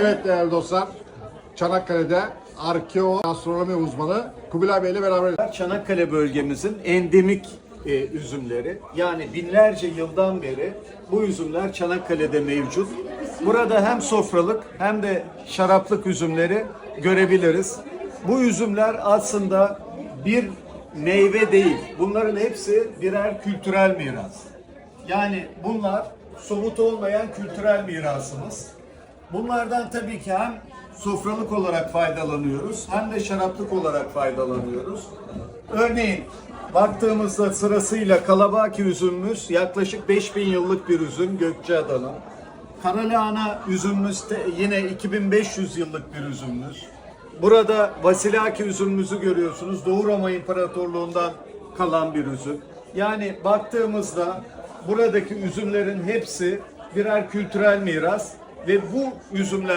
Evet değerli dostlar, Çanakkale'de arkeo astronomi uzmanı Kubilay Bey ile beraber Çanakkale bölgemizin endemik e, üzümleri. Yani binlerce yıldan beri bu üzümler Çanakkale'de mevcut. Burada hem sofralık hem de şaraplık üzümleri görebiliriz. Bu üzümler aslında bir meyve değil. Bunların hepsi birer kültürel miras. Yani bunlar somut olmayan kültürel mirasımız. Bunlardan tabii ki hem sofralık olarak faydalanıyoruz hem de şaraplık olarak faydalanıyoruz. Örneğin baktığımızda sırasıyla kalabaki üzümümüz yaklaşık 5000 yıllık bir üzüm Gökçeada'nın. Karalahana üzümümüz de yine 2500 yıllık bir üzümümüz. Burada Vasilaki üzümümüzü görüyorsunuz. Doğu Roma İmparatorluğundan kalan bir üzüm. Yani baktığımızda buradaki üzümlerin hepsi birer kültürel miras ve bu üzümler